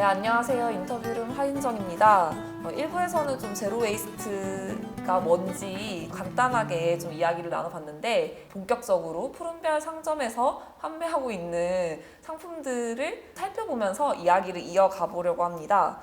네, 안녕하세요. 인터뷰룸 하윤정입니다. 어, 1부에서는 좀 제로 웨이스트가 뭔지 간단하게 좀 이야기를 나눠봤는데 본격적으로 푸른별 상점에서 판매하고 있는 상품들을 살펴보면서 이야기를 이어가 보려고 합니다.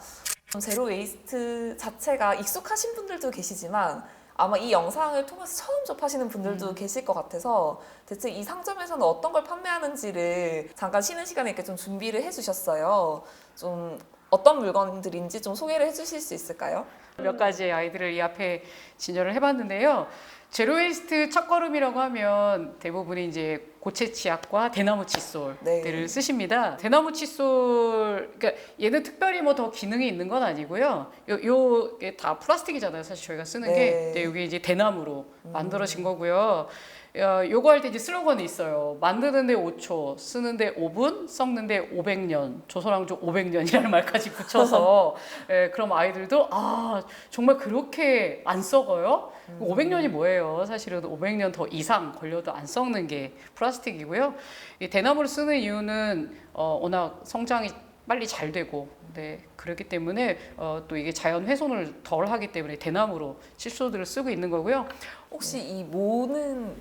좀 제로 웨이스트 자체가 익숙하신 분들도 계시지만 아마 이 영상을 통해서 처음 접하시는 분들도 계실 것 같아서 대체 이 상점에서는 어떤 걸 판매하는지를 잠깐 쉬는 시간에 이렇게 좀 준비를 해주셨어요. 좀 어떤 물건들인지 좀 소개를 해주실 수 있을까요? 몇 가지의 아이들을 이 앞에 진열을 해봤는데요. 제로웨이스트 첫걸음이라고 하면 대부분이 이제 고체 치약과 대나무 칫솔들을 네. 쓰십니다. 대나무 칫솔, 그러니까 얘는 특별히 뭐 더 기능이 있는 건 아니고요. 요, 요게 다 플라스틱이잖아요. 사실 저희가 쓰는 네. 게. 근데 이게 이제 대나무로 만들어진 거고요. 어, 요거 할 때 이제 슬로건이 있어요. 만드는데 5초, 쓰는데 5분, 썩는데 500년, 조선왕조 500년이라는 말까지 붙여서 예, 그럼 아이들도 아 정말 그렇게 안 썩어요? 500년이 뭐예요? 사실은 500년 더 이상 걸려도 안 썩는 게 플라스틱이고요. 이 대나무를 쓰는 이유는 어, 워낙 성장이 빨리 잘 되고 네 그렇기 때문에 어, 또 이게 자연 훼손을 덜 하기 때문에 대나무로 칫솔들을 쓰고 있는 거고요. 혹시 이 모는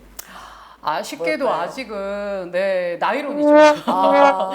아쉽게도 뭘까요? 아직은 네 나이론이죠. 아,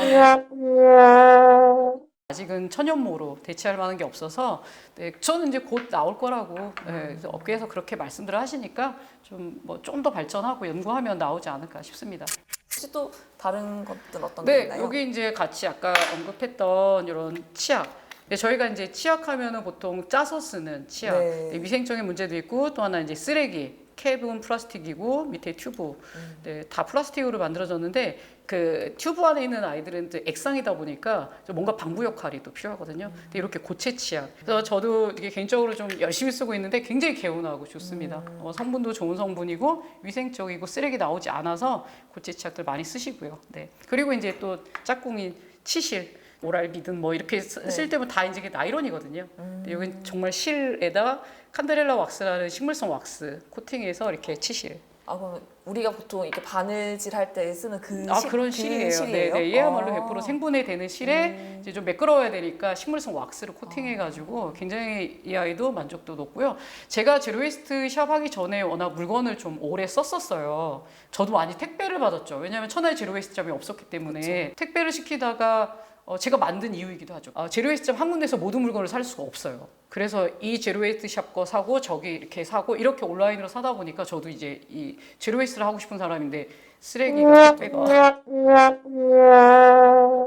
아직은 천연모로 대체할 만한 게 없어서 네, 저는 이제 곧 나올 거라고 네, 그래서 업계에서 그렇게 말씀들을 하시니까 좀 뭐 좀 더 발전하고 연구하면 나오지 않을까 싶습니다. 혹시 또 다른 것들 어떤 게 네, 있나요? 여기 이제 같이 아까 언급했던 이런 치약. 네, 저희가 이제 치약하면은 보통 짜서 쓰는 치약. 네. 네, 위생적인 문제도 있고 또 하나 이제 쓰레기. 캡은 플라스틱이고 밑에 튜브. 음. 네, 다 플라스틱으로 만들어졌는데 그 튜브 안에 있는 아이들은 또 액상이다 보니까 좀 뭔가 방부 역할이 또 필요하거든요. 근데 이렇게 고체 치약. 그래서 저도 이게 개인적으로 좀 열심히 쓰고 있는데 굉장히 개운하고 좋습니다. 어, 성분도 좋은 성분이고 위생적이고 쓰레기 나오지 않아서 고체 치약들 많이 쓰시고요. 네. 그리고 이제 또 짝꿍이 치실. 오랄비든 뭐 이렇게 쓰- 네. 쓸 때면 다 이제 나이론이거든요. 근데 여기 정말 실에다 칸데렐라 왁스라는 식물성 왁스 코팅해서 이렇게 치실. 아, 그럼 우리가 보통 이렇게 바느질 할 때 쓰는 그 아 실- 그런 그 실이에요. 실이에요? 네, 네. 얘야말로 아. 100% 생분해 되는 실에 음. 이제 좀 매끄러워야 되니까 식물성 왁스를 코팅해 가지고 굉장히 이 아이도 만족도 높고요. 제가 제로웨이스트 샵 하기 전에 워낙 물건을 좀 오래 썼었어요. 저도 많이 택배를 받았죠. 왜냐하면 천하의 제로웨이스트 점이 없었기 때문에 택배를 시키다가 어, 제가 만든 이유이기도 하죠. 어, 제로웨이스트 점한 군데서 모든 물건을 살 수가 없어요. 그래서 이 제로웨이스트 샵 거 사고 저기 이렇게 사고 이렇게 온라인으로 사다 보니까 저도 이제 이 제로웨이스트를 하고 싶은 사람인데 쓰레기가 택배가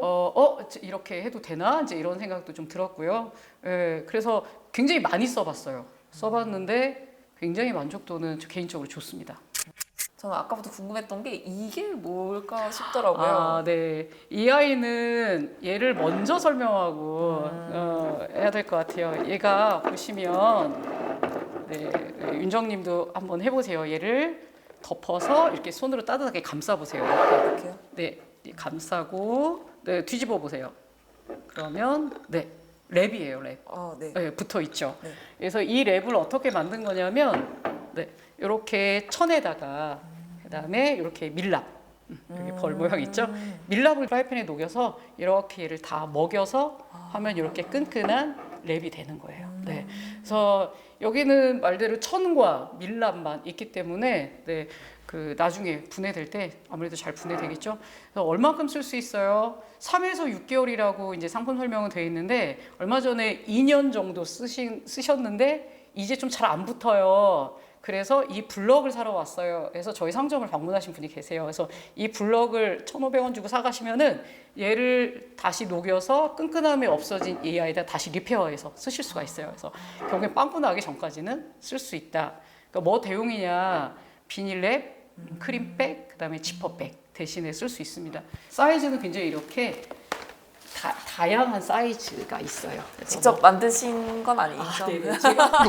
어, 어, 이렇게 해도 되나? 이제 이런 생각도 좀 들었고요. 예, 그래서 굉장히 많이 써봤어요. 써봤는데 굉장히 만족도는 저 개인적으로 좋습니다. 저는 아까부터 궁금했던 게 이게 뭘까 싶더라고요. 아, 네. 이 아이는 얘를 먼저 설명하고 어, 해야 될 것 같아요. 얘가 보시면 네, 네, 윤정님도 한번 해보세요. 얘를 덮어서 이렇게 손으로 따뜻하게 감싸 보세요. 이렇게. 이렇게요? 네, 감싸고 네, 뒤집어 보세요. 그러면 네, 랩이에요, 랩. 아, 네. 네, 붙어 있죠. 네. 그래서 이 랩을 어떻게 만든 거냐면 네, 이렇게 천에다가 그다음에 이렇게 밀랍 음, 이렇게 벌 모양 있죠? 밀랍을 프라이팬에 녹여서 이렇게 얘를 다 먹여서 하면 이렇게 끈끈한 랩이 되는 거예요. 네. 그래서 여기는 말대로 천과 밀랍만 있기 때문에 네. 그 나중에 분해될 때 아무래도 잘 분해되겠죠. 그래서 얼마큼 쓸 수 있어요? 3에서 6개월이라고 이제 상품 설명은 돼 있는데 얼마 전에 2년 정도 쓰신 쓰셨는데 이제 좀 잘 안 붙어요. 그래서 이 블럭을 사러 왔어요. 그래서 저희 상점을 방문하신 분이 계세요. 그래서 이 블럭을 1,500원 주고 사가시면은 얘를 다시 녹여서 끈끈함이 없어진 이 아이다 다시 리페어해서 쓰실 수가 있어요. 그래서 결국에 빵꾸 나기 전까지는 쓸 수 있다. 그러니까 뭐 대용이냐? 비닐랩, 크림백, 그다음에 지퍼백 대신에 쓸 수 있습니다. 사이즈는 굉장히 이렇게 다, 다양한 사이즈가 있어요. 직접 만드신 건 아니죠? 아, 네네. 제가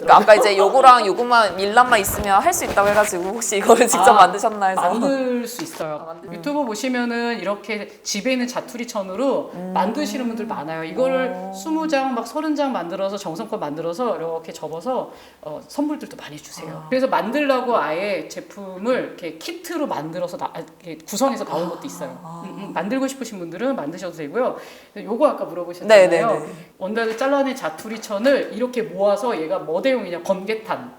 그러니까 아까 이제 요거랑 요거만 밀랍만 있으면 할 수 있다고 해가지고 혹시 이거를 직접 아, 만드셨나 해서 만들 수 있어요. 아, 만들- 유튜브 보시면은 이렇게 집에 있는 자투리 천으로 음. 만드시는 분들 많아요. 이거를 20장 막 30장 만들어서 정성껏 만들어서 이렇게 접어서 어, 선물들도 많이 주세요. 아. 그래서 만들라고 아예 제품을 이렇게 키트로 만들어서 나, 이렇게 구성해서 나온 것도 있어요. 아. 음, 음, 만들고 싶으신 분들은 만드셔도 되고 되고요. 요거 아까 물어보셨잖아요. 네네네. 원단을 잘라낸 자투리 천을 이렇게 모아서 얘가 뭐 대용이냐 번개탄.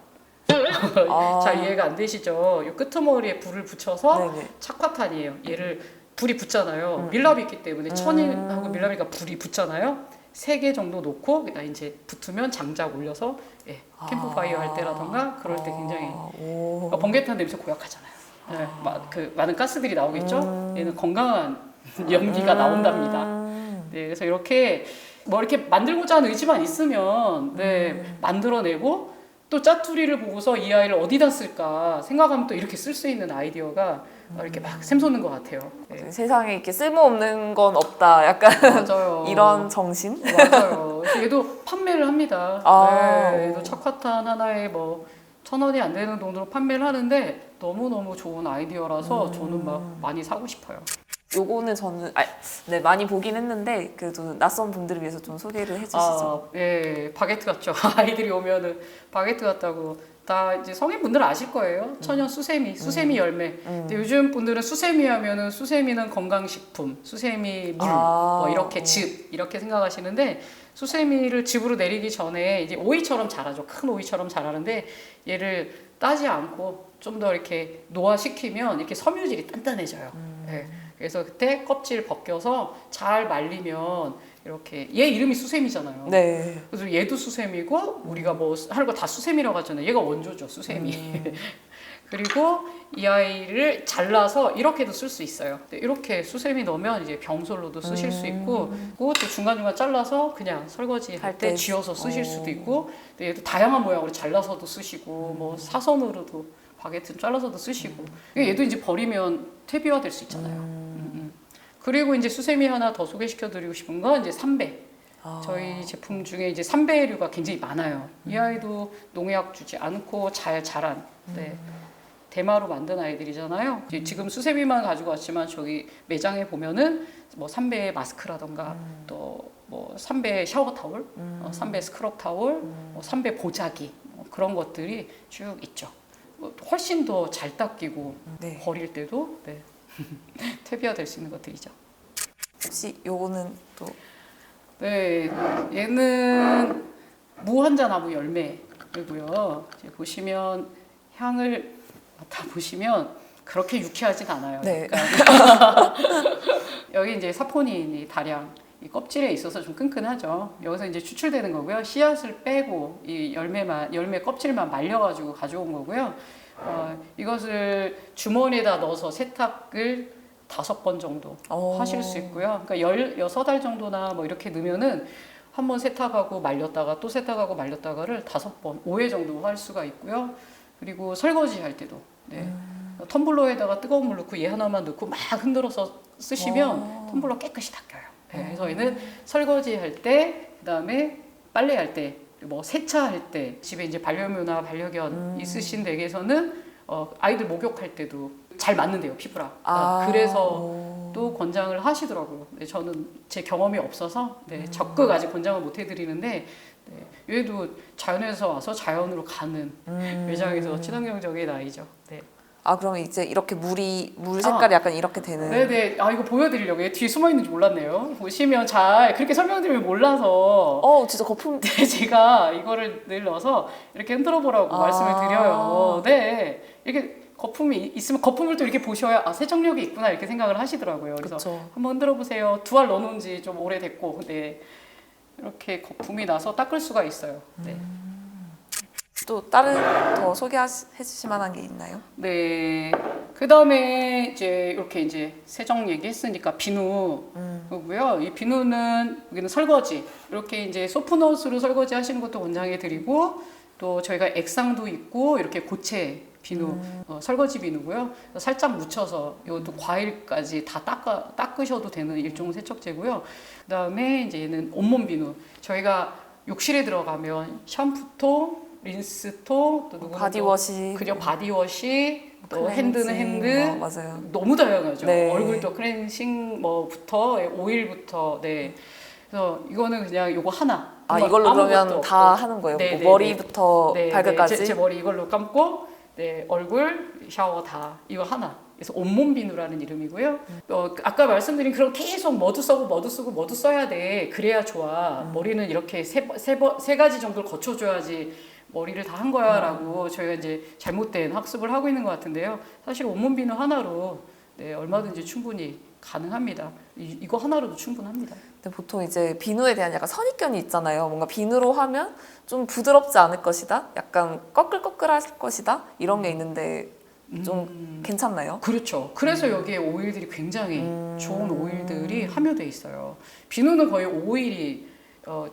아. 잘 이해가 안 되시죠? 이 끄트머리에 불을 붙여서 네네. 착화탄이에요. 얘를 불이 붙잖아요. 음. 밀랍이 있기 때문에 음. 천일하고 밀랍이가 불이 붙잖아요. 세 개 정도 놓고 그다 이제 붙으면 장작 올려서 예, 캠프파이어 할 때라던가 그럴 때 굉장히 아, 오. 그러니까 번개탄 냄새 고약하잖아요. 네, 마, 그 많은 가스들이 나오겠죠. 음. 얘는 건강한 연기가 나온답니다. 음. 네, 그래서 이렇게 뭐 이렇게 만들고자 하는 의지만 있으면 네, 음. 만들어내고 또 짜투리를 보고서 이 아이를 어디다 쓸까 생각하면 또 이렇게 쓸 수 있는 아이디어가 이렇게 막 샘솟는 것 같아요. 네. 세상에 이렇게 쓸모없는 건 없다. 약간 맞아요. 이런 정신? 맞아요. 얘도 판매를 합니다. 아, 네, 오. 얘도 착화탄 하나에 뭐 천 원이 안 되는 돈으로 판매를 하는데 너무 너무 좋은 아이디어라서 음. 저는 막 많이 사고 싶어요. 요거는 저는 아, 네 많이 보긴 했는데 그래도 낯선 분들을 위해서 좀 소개를 해주시죠. 아, 예, 바게트 같죠. 아이들이 오면은 바게트 같다고 다 이제 성인분들은 아실 거예요. 천연 수세미, 수세미 열매. 음. 근데 요즘 분들은 수세미 하면은 수세미는 건강식품, 수세미 물, 아. 뭐 이렇게 즙 이렇게 생각하시는데 수세미를 즙으로 내리기 전에 이제 오이처럼 자라죠. 큰 오이처럼 자라는데 얘를 따지 않고 좀 더 이렇게 노화시키면 이렇게 섬유질이 단단해져요. 네. 그래서 그때 껍질 벗겨서 잘 말리면 이렇게 얘 이름이 수세미잖아요. 네. 그래서 얘도 수세미고 우리가 뭐 하는 거 다 수세미라고 하잖아요. 얘가 원조죠, 수세미. 음. 그리고 이 아이를 잘라서 이렇게도 쓸 수 있어요. 이렇게 수세미 넣으면 이제 병솔로도 쓰실 수 있고, 그리고 또 중간중간 잘라서 그냥 설거지 할할때때 쥐어서 쓰실 어. 수도 있고, 얘도 다양한 모양으로 잘라서도 쓰시고, 뭐 사선으로도 바게트 잘라서도 쓰시고, 얘도 이제 버리면 퇴비화 될 수 있잖아요. 음, 음. 그리고 이제 수세미 하나 더 소개시켜 드리고 싶은 건 이제 삼배. 아. 저희 제품 중에 이제 삼배류가 굉장히 많아요. 이 아이도 농약 주지 않고 잘 자란 네. 대마로 만든 아이들이잖아요. 이제 지금 수세미만 가지고 왔지만 저기 매장에 보면은 뭐 삼배 마스크라던가 또뭐 삼배 샤워 타올, 어, 삼배 스크럽 타올, 뭐 삼배 보자기 뭐 그런 것들이 쭉 있죠. 뭐 훨씬 더 잘 닦이고 네. 버릴 때도 네. 퇴비화 될 수 있는 것들이죠. 혹시 요거는 또 네, 얘는 무한자나무 열매이고요. 이제 보시면 향을 맡아 보시면 그렇게 유쾌하진 않아요. 네. 그러니까 여기 이제 사포닌이 다량 이 껍질에 있어서 좀 끈끈하죠. 여기서 이제 추출되는 거고요. 씨앗을 빼고 이 열매만 열매 껍질만 말려가지고 가져온 거고요. 어, 이것을 주머니에다 넣어서 세탁을 다섯 번 정도 어. 하실 수 있고요. 그러니까 열 여섯 달 정도나 뭐 이렇게 넣으면은 한 번 세탁하고 말렸다가 또 세탁하고 말렸다가를 다섯 번, 5회 정도 할 수가 있고요. 그리고 설거지 할 때도 네. 텀블러에다가 뜨거운 물 넣고 얘 하나만 넣고 막 흔들어서 쓰시면 와. 텀블러 깨끗이 닦여요. 네, 그래서 얘는 설거지 할 때, 그 다음에 빨래 할 때, 뭐 세차할 때, 집에 이제 반려묘나 반려견 음. 있으신 댁에서는 어, 아이들 목욕할 때도 잘 맞는데요 피부랑. 아. 그래서 오. 또 권장을 하시더라고요. 네, 저는 제 경험이 없어서 네, 음. 적극 아직 권장을 못 해드리는데 네, 얘도 자연에서 와서 자연으로 가는 음. 매장에서 친환경적인 아이죠. 네. 아 그러면 이제 이렇게 물이 물 색깔이 약간 이렇게 되는. 네네. 아 이거 보여드리려고 얘 뒤에 숨어 있는지 몰랐네요. 보시면 잘 그렇게 설명드리면 몰라서 어 진짜 거품. 네, 제가 이거를 늘 넣어서 이렇게 흔들어 보라고 아. 말씀을 드려요. 네. 이렇게 거품이 있으면 거품을 또 이렇게 보셔야 아 세정력이 있구나 이렇게 생각을 하시더라고요. 그래서 그렇죠. 한번 흔들어 보세요. 두 알 넣어놓은 지 좀 오래됐고, 네. 이렇게 거품이 나서 닦을 수가 있어요. 네. 또 다른 더 소개해 주실 만한 게 있나요? 네. 그 다음에 이제 이렇게 이제 세정 얘기했으니까 비누. 음. 고요. 이 비누는 여기는 설거지 이렇게 이제 소프넛으로 설거지 하시는 것도 권장해 드리고 또 저희가 액상도 있고 이렇게 고체 비누 음. 어, 설거지 비누고요. 살짝 묻혀서 이것도 과일까지 다 닦아 닦으셔도 되는 일종 세척제고요. 그다음에 이제 얘는 온몸 비누 저희가 욕실에 들어가면 샴푸통, 린스통 또 누구는 바디워시. 또 그죠 바디워시 또 핸드는 핸드 어, 맞아요. 너무 다양하죠. 네. 얼굴도 클렌싱 뭐부터 오일부터 네. 그래서 이거는 그냥 요거 하나. 아뭐 이걸로 그러면 없고. 다 하는 거예요? 네, 뭐 네, 머리부터 네, 발끝까지? 네. 제, 제 머리 이걸로 감고 네, 얼굴, 샤워 다 이거 하나. 그래서 온몸 비누라는 이름이고요. 어, 아까 말씀드린 그런 계속 뭐도 써고 뭐도 쓰고 뭐도 써야 돼. 그래야 좋아. 머리는 이렇게 세, 번- 세, 번- 세 가지 정도를 거쳐줘야지 머리를 다 한 거야라고 저희가 이제 잘못된 학습을 하고 있는 것 같은데요. 사실 온몸 비누 하나로 네, 얼마든지 충분히 가능합니다. 이, 이거 하나로도 충분합니다. 근데 보통 이제 비누에 대한 약간 선입견이 있잖아요. 뭔가 비누로 하면 좀 부드럽지 않을 것이다. 약간 꺼끌꺼끌할 것이다. 이런 게 있는데 좀 괜찮나요? 그렇죠. 그래서 여기에 오일들이 굉장히 좋은 오일들이 함유돼 있어요. 비누는 거의 오일이 어,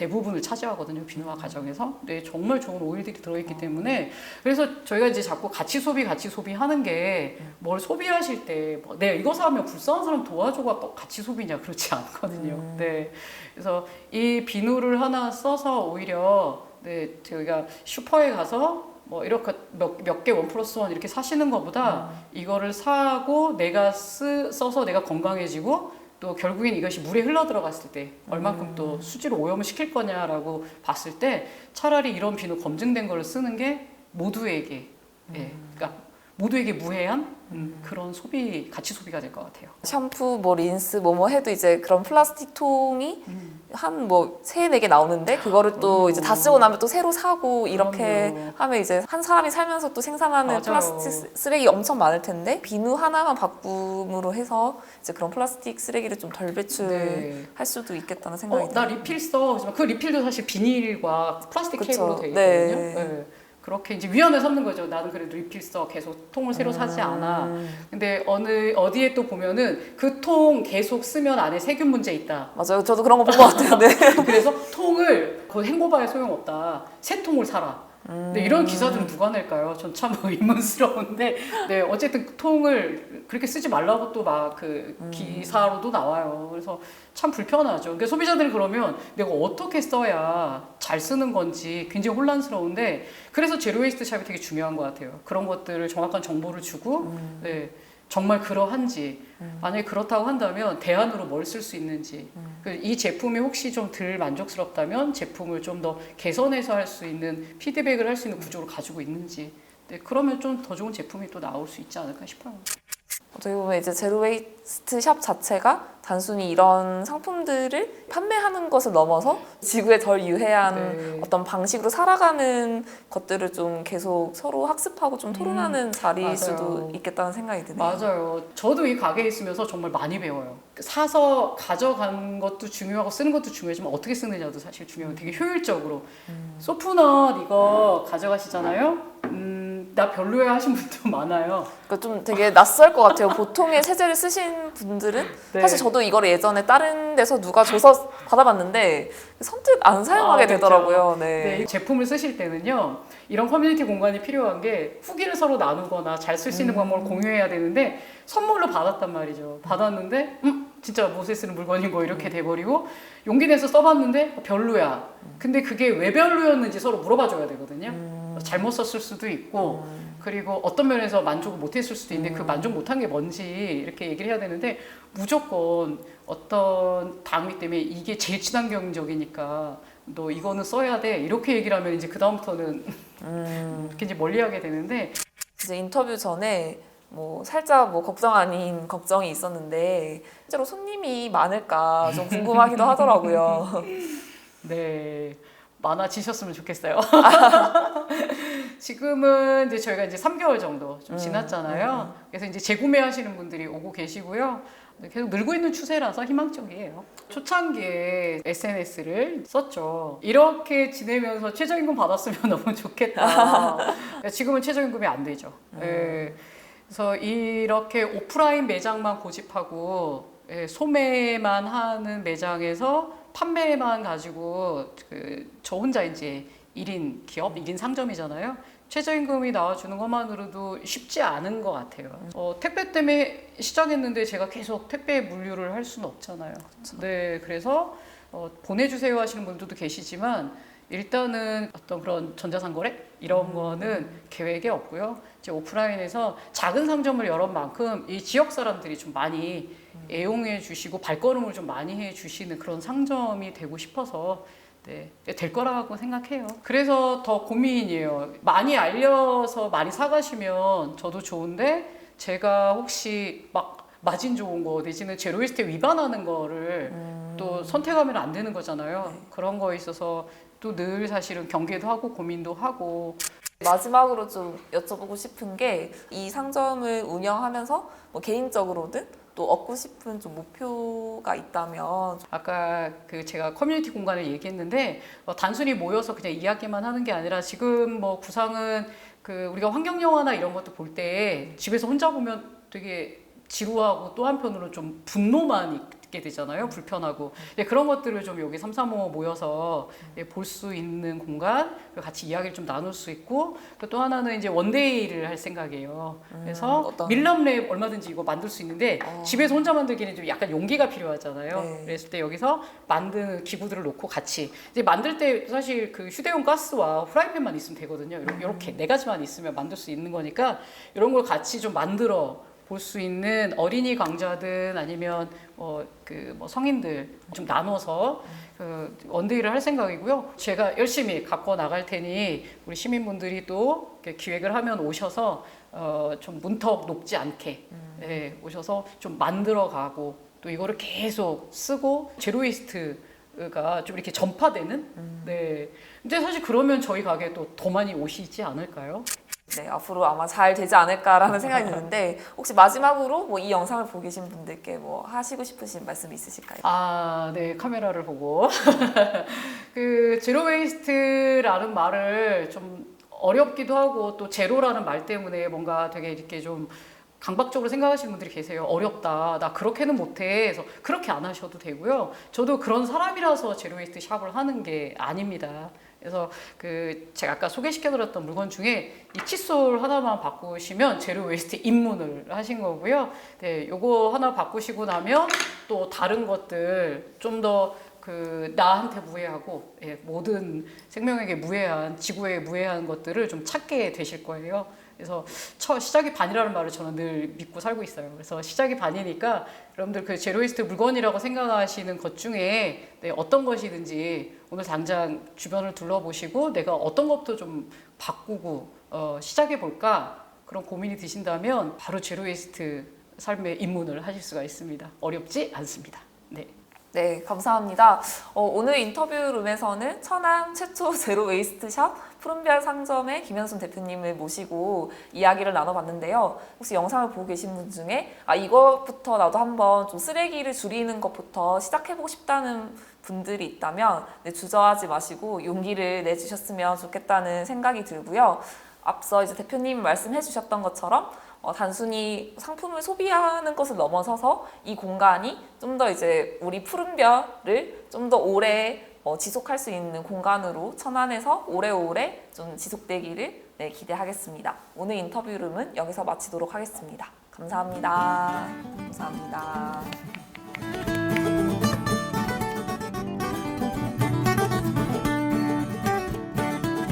대부분을 차지하거든요. 비누화 과정에서. 네, 정말 좋은 오일들이 들어있기 때문에 그래서 저희가 이제 자꾸 가치 소비, 가치 소비 하는 게 뭘 소비하실 때 뭐, 네, 이거 사면 불쌍한 사람 도와줘가 또 가치 소비냐 그렇지 않거든요. 네, 그래서 이 비누를 하나 써서 오히려 네, 저희가 슈퍼에 가서 뭐 이렇게 몇 개 원 플러스 원 이렇게 사시는 것보다 이거를 사고 내가 쓰, 써서 내가 건강해지고 또 결국엔 이것이 물에 흘러 들어갔을 때 얼만큼 또 수지로 오염을 시킬 거냐라고 봤을 때 차라리 이런 비누 검증된 걸 쓰는 게 모두에게 예, 그러니까 모두에게 무해한 음, 그런 소비 가치 소비가 될 것 같아요. 샴푸, 뭐 린스, 뭐 뭐 해도 이제 그런 플라스틱 통이 한뭐 세네 개 나오는데 그거를 또 그럼요. 이제 다 쓰고 나면 또 새로 사고 이렇게 그럼요. 하면 이제 한 사람이 살면서 또 생산하는 맞아요. 플라스틱 쓰- 쓰레기 엄청 많을 텐데 비누 하나만 바꿈으로 해서 이제 그런 플라스틱 쓰레기를 좀 덜 배출할 네. 수도 있겠다는 생각이 어, 나 들어요. 리필 써. 하지만 그 리필도 사실 비닐과 플라스틱. 케이블로 되어 네. 있거든요. 네. 그렇게 이제 위험을 삼는 거죠. 나는 그래도 리필 써. 계속 통을 새로 사지 않아. 음, 근데 어느 어디에 또 보면은 그 통 계속 쓰면 안에 세균 문제 있다. 맞아요. 저도 그런 거 본 것 같아요. 네. 그래서 통을 그 헹궈봐야 소용없다. 새 통을 사라. 근데 이런 기사들은 누가 낼까요? 전 참 의문스러운데, 네 어쨌든 그 통을 그렇게 쓰지 말라고 또 막 그 기사로도 나와요. 그래서 참 불편하죠. 그러니까 소비자들이 그러면 내가 어떻게 써야 잘 쓰는 건지 굉장히 혼란스러운데, 그래서 제로웨이스트 샵이 되게 중요한 것 같아요. 그런 것들을 정확한 정보를 주고, 네 정말 그러한지 만약에 그렇다고 한다면 대안으로 뭘 쓸 수 있는지. 그이 제품이 혹시 좀 덜 만족스럽다면 제품을 좀 더 개선해서 할 수 있는 피드백을 할 수 있는 구조를 가지고 있는지. 네, 그러면 좀 더 좋은 제품이 또 나올 수 있지 않을까 싶어요. 어떻게 보면 이제 제로웨이스트 샵 자체가 단순히 이런 상품들을 판매하는 것을 넘어서 지구에 덜 유해한 네. 어떤 방식으로 살아가는 것들을 좀 계속 서로 학습하고 좀 토론하는 자리일 음, 맞아요. 수도 있겠다는 생각이 드네요. 맞아요. 저도 이 가게에 있으면서 정말 많이 배워요. 사서 가져간 것도 중요하고 쓰는 것도 중요하지만 어떻게 쓰느냐도 사실 중요해요. 되게 효율적으로. 소프넛 이거 가져가시잖아요. 음, 나 별로야 하신 분도 많아요. 그러니까 좀 되게 낯설 것 같아요. 보통의 세제를 쓰신 분들은 네. 사실 저도 이거를 예전에 다른 데서 누가 줘서 받아봤는데 선뜻 안 사용하게 아, 그렇죠. 되더라고요. 네, 네. 이 제품을 쓰실 때는요 이런 커뮤니티 공간이 필요한 게 후기를 서로 나누거나 잘 쓸 수 있는 방법을 공유해야 되는데 선물로 받았단 말이죠 받았는데 음 진짜 못에 쓰는 물건인 거 이렇게 돼버리고 용기 내서 써봤는데 어, 별로야 근데 그게 왜 별로였는지 서로 물어봐 줘야 되거든요 잘못 썼을 수도 있고 그리고 어떤 면에서 만족을 못했을 수도 있는데 그 만족 못한 게 뭔지 이렇게 얘기를 해야 되는데 무조건 어떤 당위 때문에 이게 제일 친환경적이니까 너 이거는 써야 돼 이렇게 얘기를 하면 이제 그 다음부터는 굉장히 멀리하게 되는데 이제 인터뷰 전에 뭐 살짝 뭐 걱정 아닌 걱정이 있었는데 실제로 손님이 많을까 좀 궁금하기도 하더라고요. 네 많아지셨으면 좋겠어요. 지금은 이제 저희가 이제 3개월 정도 좀 지났잖아요. 그래서 이제 재구매하시는 분들이 오고 계시고요. 네, 계속 늘고 있는 추세라서 희망적이에요. 초창기에 SNS를 썼죠. 이렇게 지내면서 최저임금 받았으면 너무 좋겠다. 지금은 최저임금이 안 되죠. 예. 그래서 이렇게 오프라인 매장만 고집하고 예, 소매만 하는 매장에서 판매만 가지고 그 저 혼자 이제 1인 기업, 1인 상점이잖아요. 최저임금이 나와주는 것만으로도 쉽지 않은 것 같아요. 어, 택배 때문에 시작했는데 제가 계속 택배 물류를 할 수는 없잖아요. 네, 그래서 어, 보내주세요 하시는 분들도 계시지만 일단은 어떤 그런 전자상거래 이런 거는 계획에 없고요. 이제 오프라인에서 작은 상점을 열은 만큼 이 지역 사람들이 좀 많이 애용해 주시고 발걸음을 좀 많이 해 주시는 그런 상점이 되고 싶어서 네, 될 거라고 생각해요. 그래서 더 고민이에요. 많이 알려서 많이 사가시면 저도 좋은데 제가 혹시 막 마진 좋은 거 내지는 제로웨이스트 위반하는 거를 또 선택하면 안 되는 거잖아요. 네. 그런 거에 있어서 또 늘 사실은 경계도 하고 고민도 하고 마지막으로 좀 여쭤보고 싶은 게 이 상점을 운영하면서 뭐 개인적으로든 또 얻고 싶은 좀 목표가 있다면 아까 그 제가 커뮤니티 공간을 얘기했는데 어, 단순히 모여서 그냥 이야기만 하는 게 아니라 지금 뭐 구상은 그 우리가 환경 영화나 이런 것도 볼 때 집에서 혼자 보면 되게 지루하고 또 한편으로 좀 분노만 있게 되잖아요. 불편하고. 네, 그런 것들을 좀 여기 335 모여서 예, 볼수 있는 공간, 그리고 같이 이야기를 좀 나눌 수 있고, 그또 하나는 이제 원데이를 할 생각이에요. 그래서 음, 어떤- 밀랍랩 얼마든지 이거 만들 수 있는데 어. 집에서 혼자 만들기는 좀 약간 용기가 필요하잖아요. 네. 그랬을 때 여기서 만든 기구들을 놓고 같이 이제 만들 때 사실 그 휴대용 가스와 프라이팬만 있으면 되거든요. 이렇게 네 가지만 있으면 만들 수 있는 거니까 이런 걸 같이 좀 만들어 볼 수 있는 어린이 강좌든 아니면 뭐그뭐 성인들 좀 나눠서 그 원데이를 할 생각이고요. 제가 열심히 갖고 나갈 테니 우리 시민분들이 또 기획을 하면 오셔서 어 좀 문턱 높지 않게 예, 오셔서 좀 만들어 가고 또 이거를 계속 쓰고 제로웨이스트 가 좀 이렇게 전파되는 네. 근데 사실 그러면 저희 가게에 또더 많이 오시지 않을까요? 네, 앞으로 아마 잘 되지 않을까라는 생각이 드는데 혹시 마지막으로 뭐 이 영상을 보고 계신 분들께 뭐 하시고 싶으신 말씀 있으실까요? 아, 네, 카메라를 보고. 그, 제로 웨이스트라는 말을 좀 어렵기도 하고 또 제로라는 말 때문에 뭔가 되게 이렇게 좀 강박적으로 생각하시는 분들이 계세요. 어렵다. 나 그렇게는 못해. 그래서 그렇게 안 하셔도 되고요. 저도 그런 사람이라서 제로웨이스트 샵을 하는 게 아닙니다. 그래서 그 제가 아까 소개시켜드렸던 물건 중에 이 칫솔 하나만 바꾸시면 제로 웨이스트 입문을 하신 거고요. 네, 요거 하나 바꾸시고 나면 또 다른 것들 좀더 그 나한테 무해하고 예, 모든 생명에게 무해한 지구에 무해한 것들을 좀 찾게 되실 거예요. 그래서 첫 시작이 반이라는 말을 저는 늘 믿고 살고 있어요. 그래서 시작이 반이니까 여러분들 그 제로이스트 물건이라고 생각하시는 것 중에 네, 어떤 것이든지 오늘 당장 주변을 둘러보시고 내가 어떤 것부터 좀 바꾸고 어, 시작해 볼까 그런 고민이 드신다면 바로 제로이스트 삶에 입문을 하실 수가 있습니다. 어렵지 않습니다. 네. 네, 감사합니다. 어, 오늘 인터뷰 룸에서는 천안 최초 제로 웨이스트 샵 푸른별 상점의 김현순 대표님을 모시고 이야기를 나눠봤는데요. 혹시 영상을 보고 계신 분 중에 아 이것부터 나도 한번 좀 쓰레기를 줄이는 것부터 시작해보고 싶다는 분들이 있다면 네, 주저하지 마시고 용기를 내주셨으면 좋겠다는 생각이 들고요. 앞서 이제 대표님 말씀해 주셨던 것처럼 어, 단순히 상품을 소비하는 것을 넘어서서 이 공간이 좀 더 이제 우리 푸른별을 좀 더 오래 어, 지속할 수 있는 공간으로 천안에서 오래오래 좀 지속되기를 네, 기대하겠습니다. 오늘 인터뷰룸은 여기서 마치도록 하겠습니다. 감사합니다. 감사합니다.